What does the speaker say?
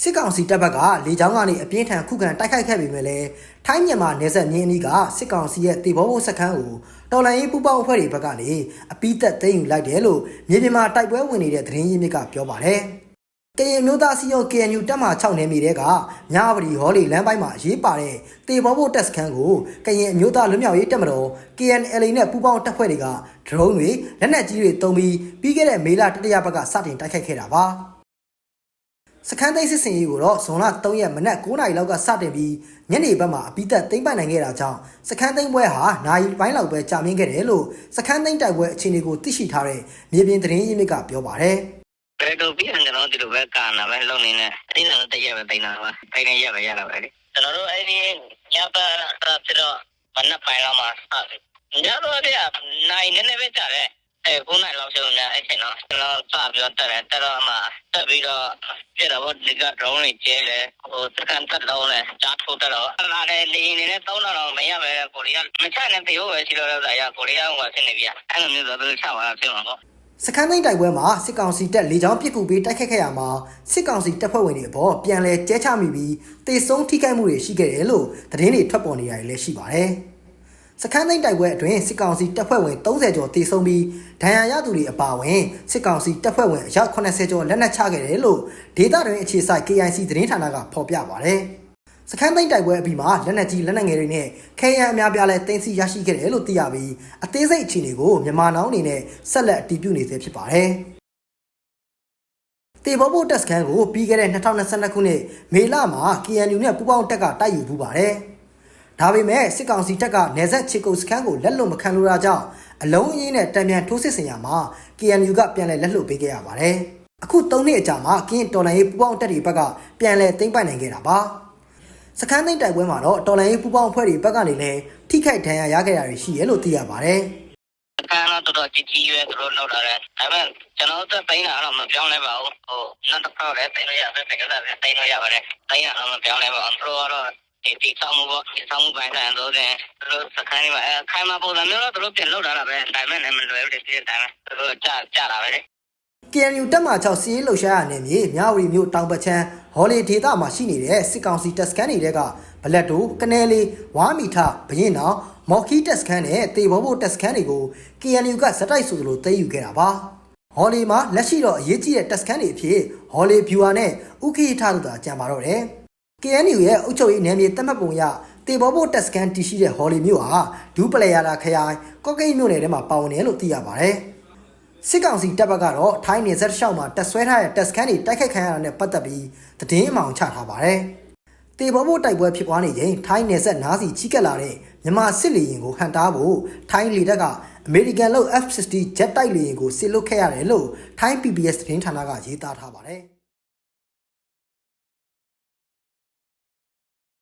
စစ်ကောင်စီတပ်ဘက်ကလေကြောင်းကနေအပြင်းထန်ခုခံတိုက်ခိုက်ခဲ့ပေမဲ့လည်းထိုင်းမြန်မာနယ်စပ်မြင်းအနီးကစစ်ကောင်စီရဲ့တေဘောဘုတ်စခန်းကိုတော်လိုင်းရေးပူပေါင်းအဖွဲ့တွေဘက်ကနေအပိသက်သိမ်းယူလိုက်တယ်လို့မြေပြင်မှာတိုက်ပွဲဝင်နေတဲ့သတင်းရင်းမြစ်ကပြောပါတယ်။ ကရင်မျိုးသားစီယုံ KNU တပ်မ6နယ်မြေတဲကညာပရီဟောလီလမ်းပိုင်းမှာရေးပါတဲ့တေဘောဘုတ်တပ်စခန်းကိုကရင်အမျိုးသားလွတ်မြောက်ရေးတပ်မတော် KNLA နဲ့ပူးပေါင်းတပ်ဖွဲ့တွေကဒရုန်းတွေလက်နက်ကြီးတွေတုံးပြီးပြီးခဲ့တဲ့မေလတတိယပတ်ကစတင်တိုက်ခိုက်ခဲ့တာပါ။စခန်းသိမ်းစစ်စင်ရေးကိုတော့ဇွန်လ3ရက်မနက်9:00နာရီလောက်ကစတင်ပြီးညနေဘက်မှာအပိသက်သိမ်းပိုက်နိုင်ခဲ့တာကြောင့်စခန်းသိမ်းပွဲဟာနိုင်ပိုင်းလောက်ပဲကြာမြင့်ခဲ့တယ်လို့စခန်းသိမ်းတိုက်ပွဲအခြေအနေကိုသိရှိထားတဲ့မြေပြင်သတင်းရင်းမြစ်ကပြောပါတယ် ဘယ်တော့ပြန်ကျွန်တော်ဒီလိုပဲကာနာပဲလုံနေနေအဲ့ဒါတော့တရက်ပဲတိန်တာပါတိန်နေရက်ပဲရတာပဲလေကျွန်တော်တို့အဲ့ဒီညပါပြတော့မနက်ပိုင်းလောက်မှာညတော့ပြနိုင်နေနေပဲကြတယ်အဲခုနိုင်လောက်ဆုံးညာအဲ့ချိန်တော့ကျွန်တော်စပြီးတော့တက်တယ်တက်တော့မှတက်ပြီးတော့ပြတော့ဒီက drone တွေကျဲတယ်ဟိုစကန်တက်တော့လဲကြားထိုးတက်တော့အဲ့ဒါလည်းနေနေနဲ့သုံးတော့မရပဲကိုရီးယားမချနဲ့တေဟိုပဲရှိတော့လည်းရကိုရီးယားကဆင်းနေပြအဲ့လိုမျိုးဆိုတော့ချပါတာဖြစ်မှာပေါ့ စခန်းသိမ်းတိုက်ပွဲမှာစစ်ကောင်စီတပ်လေကြောင်းပစ်ကူပေးတိုက်ခတ်ခဲ့ရမှာစစ်ကောင်စီတပ်ဖွဲ့ဝင်တွေအပေါ်ပြန်လည်ကျဲချမိပြီးတေဆုံးထိခိုက်မှုတွေရှိခဲ့တယ်လို့သတင်းတွေထွက်ပေါ်နေရတယ်လည်းရှိပါတယ်စခန်းသိမ်းတိုက်ပွဲအတွင်းစစ်ကောင်စီတပ်ဖွဲ့ဝင်30ကျော်တေဆုံးပြီးဒဏ်ရာရသူတွေအပါအဝင်စစ်ကောင်စီတပ်ဖွဲ့ဝင်အယောက်80ကျော်လက်နက်ချခဲ့တယ်လို့ဒေသတွင်းအခြေစိုက် KIC သတင်းဌာနကဖော်ပြပါတယ် စခန်းသိမ်းတိုက်ပွဲအပြီးမှာလက်နက်ကြီးလက်နက်ငယ်တွေနဲ့ခဲယံအများပြားလဲတင်စီရရှိခဲ့တယ်လို့သိရပြီးအသေးစိတ်အခြေအနေကိုမြန်မာနောင်အနေနဲ့ဆက်လက်အတည်ပြုနေသေးဖြစ်ပါတယ်။တေဘောဘိုတက်စကန်ကိုပြီးခဲ့တဲ့2022ခုနှစ်မေလမှာ KNU နဲ့ပူးပေါင်းတက်ကတိုက်ယူပူပါတယ်။ဒါပေမဲ့စစ်ကောင်စီတပ်ကနေဆက်ချီကုတ်စခန်းကိုလက်လွတ်မခံလိုတာကြောင့်အလုံးအင်းနဲ့တံပြန်ထိုးစစ်ဆင်ရမှာ KNU ကပြန်လည်လက်လွတ်ပေးခဲ့ရပါတယ်။အခု3နှစ်အကြာမှာကင်းတော်လိုင်းရေးပူးပေါင်းတက်တွေဘက်ကပြန်လည်သိမ်းပိုက်နိုင်ခဲ့တာပါ။ စခန်းသိမ်းတိုက်ပွဲမှာတော့တော်လိုင်းရေးပူးပေါင်းအဖွဲ့တွေဘက်ကနေလည်းထိခိုက်ဒဏ်ရာရခဲ့တာတွေရှိရလို့သိရပါတယ်။အခန်းတော့တော်တော်ကြီးကြီးရွယ်သူတို့လောက်လာတယ်ဒါပေမဲ့ကျွန်တော်တို့တိုင်းတာတော့မပြောင်းလဲပါဘူးဟိုနောက်တစ်ခါလည်းတိုင်းလို့ရပဲတကယ်လည်းတိုင်းလို့ရပါတယ်တိုင်းတာတော့မပြောင်းလဲပါဘူးသူတို့ကတော့ဒီတိဆောက်မှုပေါ့ဒီဆောက်မှုပိုင်းဆိုင်တော့တယ်သူတို့စခန်းမှာအဲခိုင်မှာပုံစံမျိုးတော့သူတို့ပြင်လောက်လာတာပဲဒါပေမဲ့လည်းမလွယ်ဘူးဒီတိုင်းသူတို့ကြာကြာတာပဲလေ KNU တက်မှ6စီးလှုပ်ရှားရနေမြေမြဝတီမြို့တောင်ပချမ်းဟော်လီဒေသမှာရှိနေတဲ့စစ်ကောင်စီတပ်စခန်းတွေကဘလက်တိုကနဲလေးဝါမီထဘရင်နောင်မော်ခီတက်စခန်းနဲ့တေဘောဘိုတက်စခန်းတွေကို KNU ကစတိုက်ဆိုသလိုသိမ်းယူခဲ့တာပါဟော်လီမှာလက်ရှိတော့အရေးကြီးတဲ့တက်စခန်းတွေအဖြစ်ဟော်လီဗျူဟာနဲ့ဥခိထတို့သာကြံပါတော့တယ် KNU ရဲ့အုပ်ချုပ်ရေးနယ်မြေတက်မှတ်ပုံရတေဘောဘိုတက်စကန်တီရှိတဲ့ဟော်လီမြို့ဟာဒူးပလေယာလာခရိုင်ကော့ကိတ်မြို့နယ်ထဲမှာပါဝင်တယ်လို့သိရပါတယ်။ စစ်ကောင်စီတပ်ဘက်ကတော့ထိုင်းနယ်စပ်တစ်လျှောက်မှာတက်ဆွဲထားတဲ့တက်စကန်တွေတိုက်ခိုက်ခံရတာနဲ့ပတ်သက်ပြီးသတင်းအမှောင်ချထားပါတယ်။တေဘောဘိုတိုက်ပွဲဖြစ်ပွားနေချိန်ထိုင်းနယ်စပ်နားစီချီကပ်လာတဲ့မြန်မာစစ်လေရင်ကိုဟန်တားဖို့ထိုင်းလေတပ်ကအမေရိကန်လို့ F-60 ဂျက်တိုက်လေရင်ကိုစစ်လွတ်ခဲ့ရတယ်လို့ထိုင်း PBS သတင်းဌာနကရေးသားထားပါတယ်။